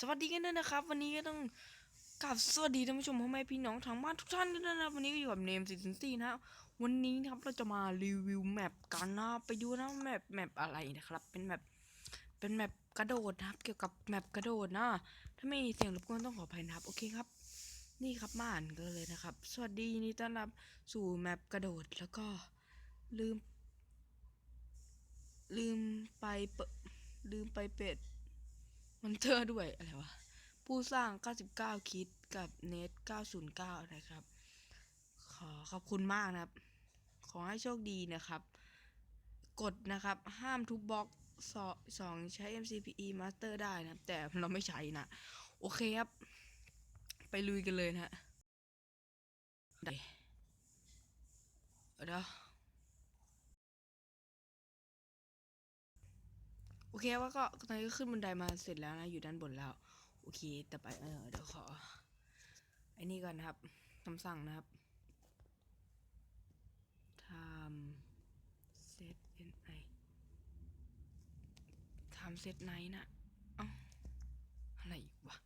สวัสดีกันด้วยนะครับ วันนี้ก็ต้องกราบสวัสดีท่านผู้ชมพ่อแม่พี่น้องทางบ้านทุกท่านกันด้วยนะครับวันนี้ก็อยู่กับเนมสินซีนะวันนี้นะครับเราจะมารีวิวแมปกันนะไปดูนะแมปแมปอะไรนะครับ เป็นแมปเป็นแมปกระโดดนะครับ เกี่ยวกับแมปกระโดดนะถ้าไม่มีเสียงรบกวนต้องขออภัยนะครับ โอเคครับ นี่ครับมาอ่านกันเลยนะครับ สวัสดีนดีต้อนรับสู่แมปกระโดดแล้วก็ลืม ลืมไปเปิดลืมไปเปิด มอนเตอร์ด้วยอะไรวะ ผู้สร้าง 99 คิดกับเนท909 นะครับ ขอขอบคุณมากนะครับ ขอให้โชคดีนะครับ กดนะครับ ห้ามทุบบล็อกสอสองใช้ MCPE Master ได้นะแต่เราไม่ใช้นะ โอเคครับ ไปลุยกันเลยนะฮะเดี๋ยว เคว่าก็ตอนนี้ก็ขึ้นบันไดมาเสร็จแล้วนะ อยู่ด้านบนแล้ว โอเคแต่ไปเออเดี๋ยวขอไอ้นี่ก่อนนะครับคำสั่งนะครับทำ set ni ทำ set night นะเอ้าอะไรวะ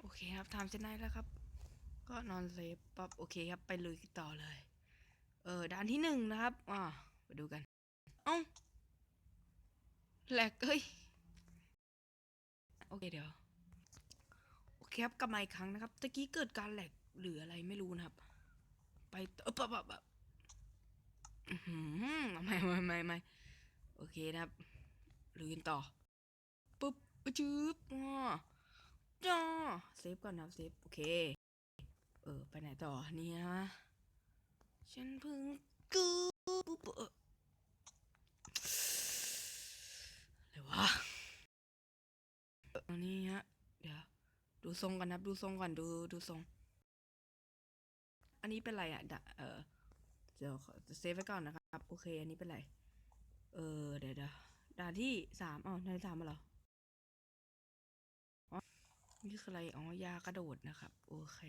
โอเครับทำเสร็จได้แล้วครับ ก็นอนเซฟปั๊บโอเคครับไปลุยต่อเลย เออด่านที่หนึ่งนะครับอ่าไปดูกันเอ้าแหลกเอ้ยโอเคเดี๋ยวโอเคครับกลับมาอีกครั้งนะครับตะกี้เกิดการแหลกหรืออะไรไม่รู้นะครับ ไปเออปะปะปะอื้อหือไม่ไม่ไม่ไม่โอเคนะครับลุยกันต่อปุ๊บจืบอ่า จ้าเซฟก่อนนะเซฟ โอเค เออ ไปไหนต่อเนี่ยฉันเพิ่งกูปุ๊บเอออะไรวะอันนี้ฮะ เดี๋ยว ดูทรงกันนะดูทรงก่อนดูดูทรง อันนี้เป็นไรอะดะเออเดี๋ยวเซฟไว้ก่อนนะครับ โอเค อันนี้เป็นไร เออ เดี๋ยวเดี๋ยวด่านที่สามอ๋อด่านที่สามมาเหรอ นี่คืออะไร อ๋อ ยากระโดดนะครับ โอเค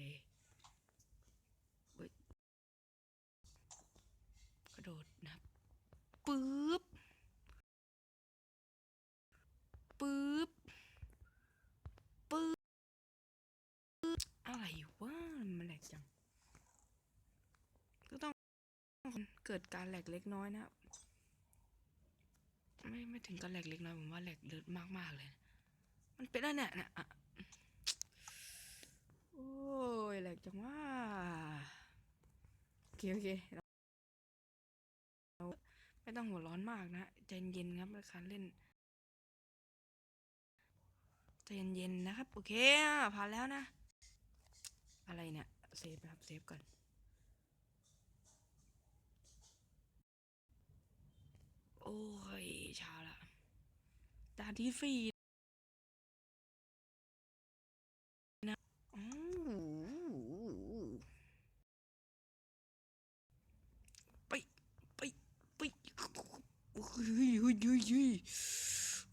กระโดดนะครับปึ๊บ ปึ๊บ ปึ๊บ อะไรวะ มันแหลกจัง ก็ต้องเกิดการแหลกเล็กน้อยนะครับไม่ไม่ถึงการแหลกเล็กน้อย ผมว่าแหลกเลิศมาก ๆ เลย มันเป็นอะไรเนี่ยนะอะโอ้ ยแหลกจังว่าโอเคโอเคเราไม่ต้องหัวร้อนมากนะใจเย็นครับในการเล่นใจเย็นๆนะครับ โอเคผ่านแล้วนะ อะไรเนี่ยเซฟนะครับเซฟก่อนโอ้ยช้าละดาที่สี่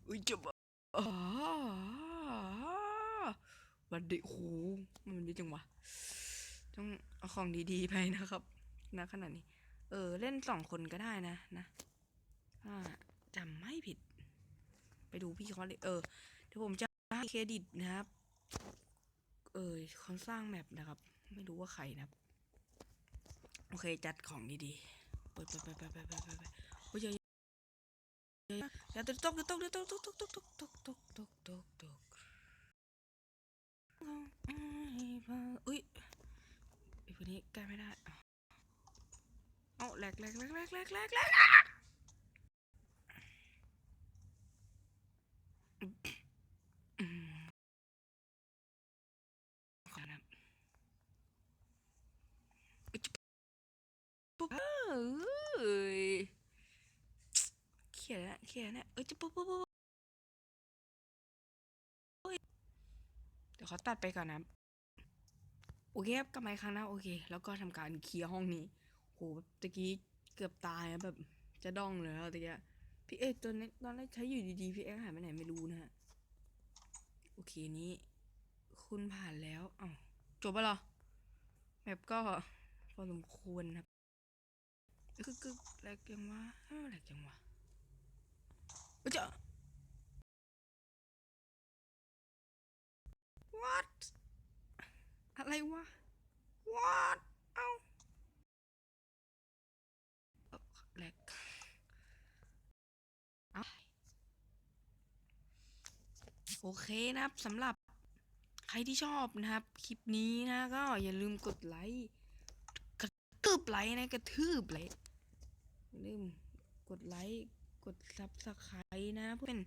อุ้ยจะบ้าวันดีโหมันเยอะจังวะต้องเอาของดีๆไปนะครับนะขนาดนี้ เออ เล่นสองคนก็ได้นะนะจำไม่ผิด ไปดูพี่เขาเลยเออเดี๋ยวผมจะให้เครดิตนะครับ เออคนสร้างแมปนะครับ ไม่รู้ว่าใครนะครับ โอเคจัดของดีๆ เปิดไปไปไปไปไปไป อย่าตกตกตกตกตกตกตกตกตกตกตกตกตกตกอุ้ยไอ้พวกนี้แกล้ไม่ได้เอาเอาแหลกแหลกแหลกแหลกแหลกแหลกแหลก อืมขอนะปุ๊บเอ้ย เขียนนะเขียนนะเอ้ยจะปุ๊บปุ๊บปุ๊บเดี๋ยวเขาตัดไปก่อนนะ โอเคครับกลับมาครั้งนะโอเค แล้วก็ทำการเคลียร์ห้องนี้โหแบบตะกี้เกือบตายนะแบบ จะดองเลยแล้วตะกี้พี่เอกตัวนี้ตอนแรกใช้อยู่ดีๆพี่เอกหายไปไหนไม่รู้นะฮะโอเคนี้ คุณผ่านแล้วอ้าวจบแล้วหรอแมปก็พอสมควรนะครับกึกกึกแหลกยังวะเอ้าแหลกยังวะ จะ what อะไรวะ what เอ้าเอ้าแหลกโอเคนะครับสำหรับใครที่ชอบนะครับ คลิปนี้นะก็อย่าลืมกดไลค์กระทืบไลค์นะกระทืบไลค์อย่าลืมกดไลค์ ดซับสไครต์นะเพื่อเป็น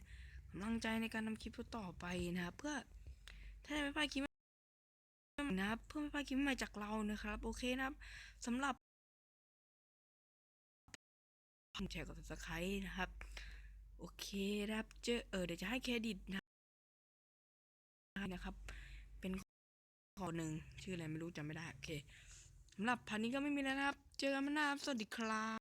กำลังใจในการทำคลิปต่อไปนะครับ เพื่อถ้าไม่พลาดคลิปนะครับเพื่อไม่พลาดคลิปใหม่จากเรานะครับ โอเคนะครับสำหรับแชร์กดซับสไครต์นะครับ โอเคนะครับเจอเออเดี๋ยวจะให้เครดิตนะนะครับ เป็นขอหนึ่งชื่ออะไรไม่รู้จำไม่ได้ โอเคสำหรับพันนี้ก็ไม่มีแล้วนะครับ เจอกันใหม่นะครับสวัสดีครับ